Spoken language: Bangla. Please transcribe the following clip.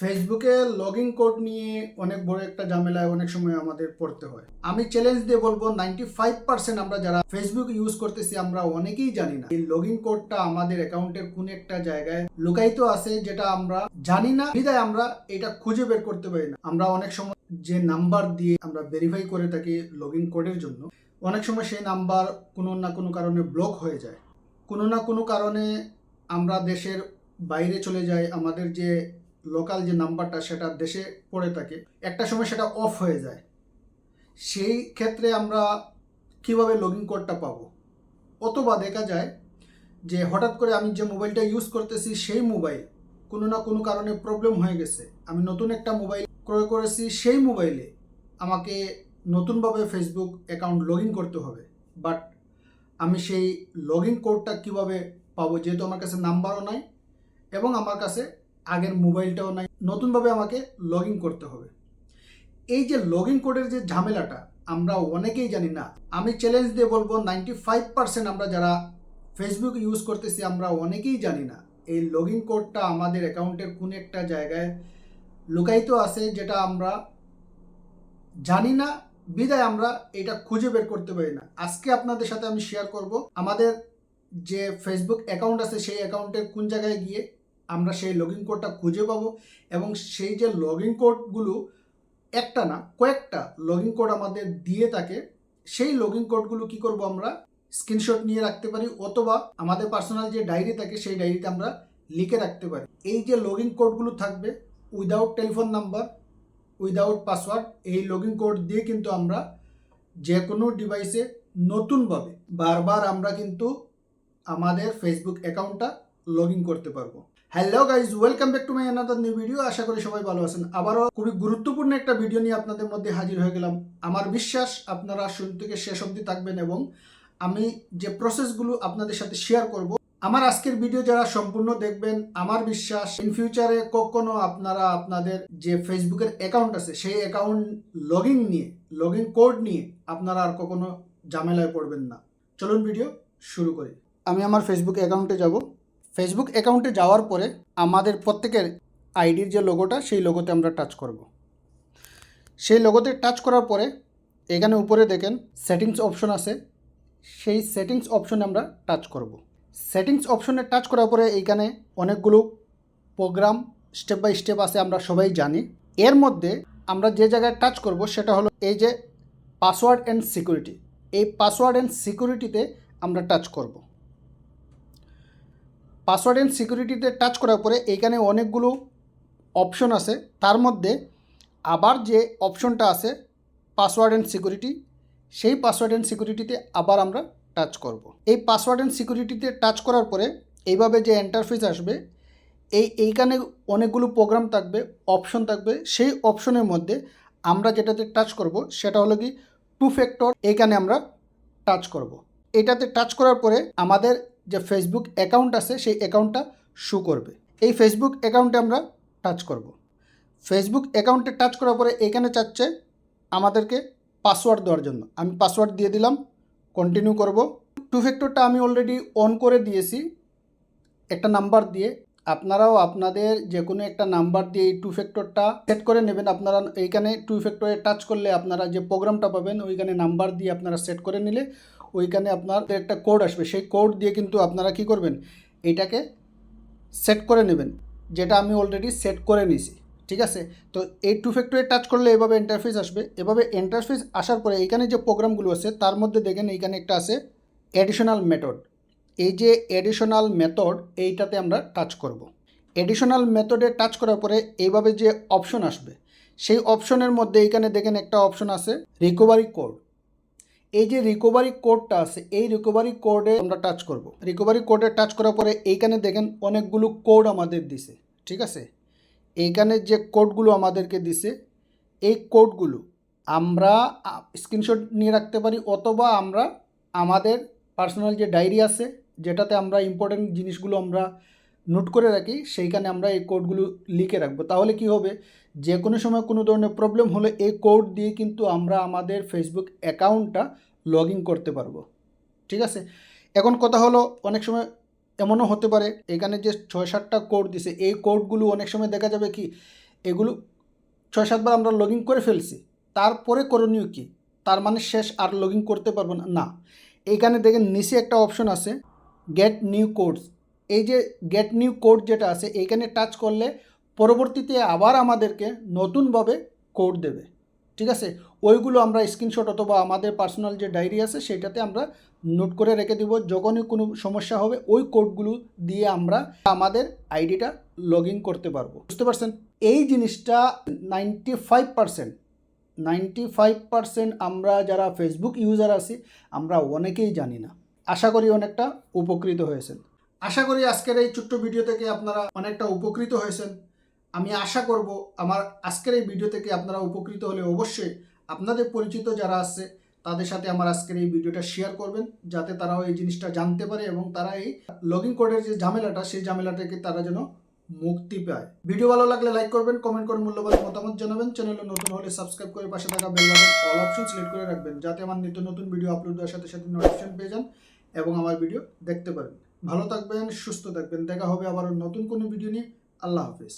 ফেসবুকে লগ ইন কোড নিয়ে অনেক বড় একটা ঝামেলায় অনেক সময় আমাদের পড়তে হয়। আমি চ্যালেঞ্জ দিয়ে বলব নাইনটি ফাইভ পার্সেন্ট আমরা যারা ফেসবুক ইউজ করতেছি, আমরা অনেকেই জানি না। এই লগ ইন কোডটা আমাদের অ্যাকাউন্টের কোন একটা জায়গায় লুকায়িত আছে, যেটা আমরা জানি না। বিদায় আমরা এটা খুঁজে বের করতে পারি না। আমরা অনেক সময় যে নাম্বার দিয়ে আমরা ভেরিফাই করে থাকি লগ ইন কোডের জন্য, অনেক সময় সেই নাম্বার কোনো না কোনো কারণে ব্লক হয়ে যায়। কোনো না কোনো কারণে আমরা দেশের বাইরে চলে যাই, আমাদের যে লোকাল যে নাম্বারটা সেটা দেশে পড়ে থাকে, একটা সময় সেটা অফ হয়ে যায়। সেই ক্ষেত্রে আমরা কীভাবে লগ ইন কোডটা পাবো? অথবা দেখা যায় যে হঠাৎ করে আমি যে মোবাইলটা ইউজ করতেছি সেই মোবাইল কোনো না কোনো কারণে প্রবলেম হয়ে গেছে। আমি নতুন একটা মোবাইল ক্রয় করেছি সেই মোবাইলে আমাকে নতুনভাবে ফেসবুক অ্যাকাউন্ট লগ ইন করতে হবে। বাট আমি সেই লগ ইন কোডটা কীভাবে পাবো যেহেতু আমার কাছে নাম্বারও নাই এবং আমার কাছে আগের মোবাইলটাও নাই। নতুনভাবে আমাকে লগ করতে হবে। এই যে লগ কোডের যে ঝামেলাটা, আমরা অনেকেই জানি না। আমি চ্যালেঞ্জ দিয়ে বলব নাইনটি ফাইভ পার্সেন্ট আমরা যারা ফেসবুক ইউজ করতেছি, আমরা অনেকেই জানি না। এই লগ কোডটা আমাদের অ্যাকাউন্টের কোন একটা জায়গায় লুকায়িত আছে, যেটা আমরা জানি না। বিদায়, আমরা এটা খুঁজে বের করতে পারি না। আজকে আপনাদের সাথে আমি শেয়ার করব, আমাদের যে ফেসবুক অ্যাকাউন্ট আছে, সেই অ্যাকাউন্টের কোন জায়গায় গিয়ে আমরা সেই লগ ইন কোডটা খুঁজে পাবো এবং সেই যে লগ ইন কোডগুলো একটা না, কয়েকটা লগ ইন কোড আমাদের দিয়ে থাকে, সেই লগ ইন কোডগুলো কী করব আমরা? স্ক্রিনশট নিয়ে রাখতে পারি অথবা আমাদের পার্সোনাল যে ডায়েরি থাকে, সেই ডায়েরিতে আমরা লিখে রাখতে পারি। এই যে লগ ইন কোডগুলো থাকবে without telephone number without password এই লগ ইন কোড দিয়ে কিন্তু আমরা যে কোনো ডিভাইসে নতুনভাবে বারবার আমরা কিন্তু আমাদের ফেসবুক অ্যাকাউন্টটা লগ ইন করতে পারব। Hello guys welcome back to my another new video আশা করি সবাই ভালো আছেন। আবারও খুবই গুরুত্বপূর্ণ একটা ভিডিও নিয়ে আপনাদের মধ্যে হাজির হয়ে গেলাম। আমার বিশ্বাস, আপনারা শুরু থেকে শেষ অবধি থাকবেন এবং আমি যে প্রসেসগুলো আপনাদের সাথে শেয়ার করব, আমার আজকের ভিডিও যারা সম্পূর্ণ দেখবেন, আমার বিশ্বাস ইন ফিউচারে কখনো আপনারা আপনাদের যে ফেসবুকের অ্যাকাউন্ট আছে, সেই অ্যাকাউন্ট লগ নিয়ে লগ কোড নিয়ে আপনারা আর কখনো ঝামেলায় পড়বেন না। চলুন ভিডিও শুরু করি। আমি আমার ফেসবুক অ্যাকাউন্টে যাব। ফেসবুক অ্যাকাউন্টে যাওয়ার পরে আমাদের প্রত্যেকের আইডির যে লোগোটা সেই লোগোতে আমরা টাচ করব। সেই লোগোতে টাচ করার পরে এখানে উপরে দেখেন সেটিংস অপশন আছে। সেই সেটিংস অপশনে আমরা টাচ করব। সেটিংস অপশনে টাচ করার পরে এইখানে অনেকগুলো প্রোগ্রাম স্টেপ বাই স্টেপ আছে, আমরা সবাই জানি। এর মধ্যে আমরা যে জায়গায় টাচ করব, সেটা হলো এই যে পাসওয়ার্ড অ্যান্ড সিকিউরিটি এই পাসওয়ার্ড অ্যান্ড সিকিউরিটিতে আমরা টাচ করব। পাসওয়ার্ড অ্যান্ড সিকিউরিটিতে টাচ করার পরে এইখানে অনেকগুলো অপশন আছে। তার মধ্যে আবার যে অপশনটা আছে পাসওয়ার্ড অ্যান্ড সিকিউরিটি সেই পাসওয়ার্ড অ্যান্ড সিকিউরিটিতে আবার আমরা টাচ করব। এই পাসওয়ার্ড অ্যান্ড সিকিউরিটিতে টাচ করার পরে এইভাবে যে এন্টারফেস আসবে, এই, এইখানে অনেকগুলো প্রোগ্রাম থাকবে অপশন থাকবে। সেই অপশনের মধ্যে আমরা যেটাতে টাচ করব, সেটা হলো কি টু ফ্যাক্টর এইখানে আমরা টাচ করব। এটাতে টাচ করার পরে আমাদের যে ফেসবুক অ্যাকাউন্ট আছে, সেই অ্যাকাউন্টটা শু করবে। এই ফেসবুক অ্যাকাউন্টে আমরা টাচ করব। ফেসবুক অ্যাকাউন্টে টাচ করার পরে এখানে চাচ্ছে আমাদেরকে পাসওয়ার্ড দেওয়ার জন্য। আমি পাসওয়ার্ড দিয়ে দিলাম কন্টিনিউ করব। টু ফ্যাক্টরটা আমি অলরেডি অন করে দিয়েছি। একটা নাম্বার দিয়ে। আপনারাও আপনাদের যে কোনো একটা নাম্বার দিয়ে এই টু ফ্যাক্টরটা সেট করে নেবেন। আপনারা এইখানে টু ফ্যাক্টরে টাচ করলে আপনারা যে প্রোগ্রামটা পাবেন, ওইখানে নাম্বার দিয়ে আপনারা সেট করে নিলে ওইখানে আপনাদের একটা কোড আসবে। সেই কোড দিয়ে কিন্তু আপনারা কি করবেন? এটাকে সেট করে নেবেন। যেটা আমি অলরেডি সেট করে নিয়েছি। ঠিক আছে? তো এই টু ফ্যাক্টরে টাচ করলে এভাবে ইন্টারফেস আসবে। এভাবে ইন্টারফেস আসার পরে এখানে যে প্রোগ্রামগুলো আছে, তার মধ্যে দেখেন এইখানে একটা আছে অ্যাডিশনাল মেথড এই যে অ্যাডিশনাল মেথড এইটাতে আমরা টাচ করব। অ্যাডিশনাল মেথডে টাচ করার পরে এইভাবে যে অপশন আসবে, সেই অপশনের মধ্যে এইখানে দেখেন একটা অপশন আছে রিকভারি কোড এই যে রিকভারি কোডটা আছে, এই রিকভারি কোডে আমরা টাচ করব। রিকভারি কোডে টাচ করার পরে এইখানে দেখেন অনেকগুলো কোড আমাদের দিছে, ঠিক আছে? এইখানে যে কোডগুলো আমাদেরকে দিছে, এই কোডগুলো আমরা স্ক্রিনশট নিয়ে রাখতে পারি অথবা আমরা আমাদের পার্সোনাল যে ডায়েরি আছে, যেটাতে আমরা ইম্পর্টেন্ট জিনিসগুলো আমরা নোট করে রাখি, সেইখানে আমরা এই কোডগুলো লিখে রাখব। তাহলে কি হবে? যে কোনো সময় কোনো ধরনের প্রবলেম হলে এই কোড দিয়ে কিন্তু আমরা আমাদের ফেসবুক অ্যাকাউন্টটা লগ ইন করতে পারব। ঠিক আছে? এখন কথা হলো, অনেক সময় এমনও হতে পারে, এখানে যে ছয় সাতটা কোড দিছে, এই কোডগুলো অনেক সময় দেখা যাবে কি, এগুলো ছয় সাতবার আমরা লগ ইন করে ফেলছি, তারপরে করণীয় কি? তার মানে শেষ আর লগ করতে পারব না। না, এইখানে দেখেন নিচে একটা অপশন আছে গেট নিউ কোডস এই যে গেট নিউ কোড যেটা আছে, এইখানে টাচ করলে পরবর্তীতে আবার আমাদেরকে নতুনভাবে কোড দেবে। ঠিক আছে? ওইগুলো আমরা স্ক্রিনশট অথবা আমাদের পার্সোনাল যে ডায়েরি আছে, সেটাতে আমরা নোট করে রেখে দিব। যখনই কোনো সমস্যা হবে, ওই কোডগুলো দিয়ে আমরা আমাদের আইডিটা লগ ইন করতে পারব। বুঝতে পারছেন? এই জিনিসটা ninety five percent ninety five percent আমরা যারা ফেসবুক ইউজার আছি, আমরা অনেকেই জানি না। আশা করি অনেকটা উপকৃত হয়েছেন। আশা করি আজকের এই ছোট্ট ভিডিও থেকে আপনারা অনেকটা উপকৃত হয়েছেন। আমি আশা করব আমার আজকের এই ভিডিও থেকে আপনারা উপকৃত হলে অবশ্যই আপনাদের পরিচিত যারা আছে, তাদের সাথে আমার আজকের এই ভিডিওটা শেয়ার করবেন, যাতে তারাও এই জিনিসটা জানতে পারে এবং তারা এই লগ ইন কোডের যে ঝামেলাটা, সেই ঝামেলা থেকে তারা যেন মুক্তি পায়। ভিডিও ভালো লাগলে লাইক করবেন কমেন্ট করে মূল্যবান মতামত জানাবেন। চ্যানেলে নতুন হলে সাবস্ক্রাইব করে পাশে থাকা bell button all option select করে রাখবেন, যাতে আমার নিত্য নতুন ভিডিও আপলোড দেওয়ার সাথে সাথে নোটিফিকেশন পেয়ে যান। এবং আমার ভিডিও দেখতে পারেন ভালো থাকবেন, সুস্থ থাকবেন। দেখা হবে আবার নতুন কোনো ভিডিও নিয়ে। আল্লাহ হাফিজ।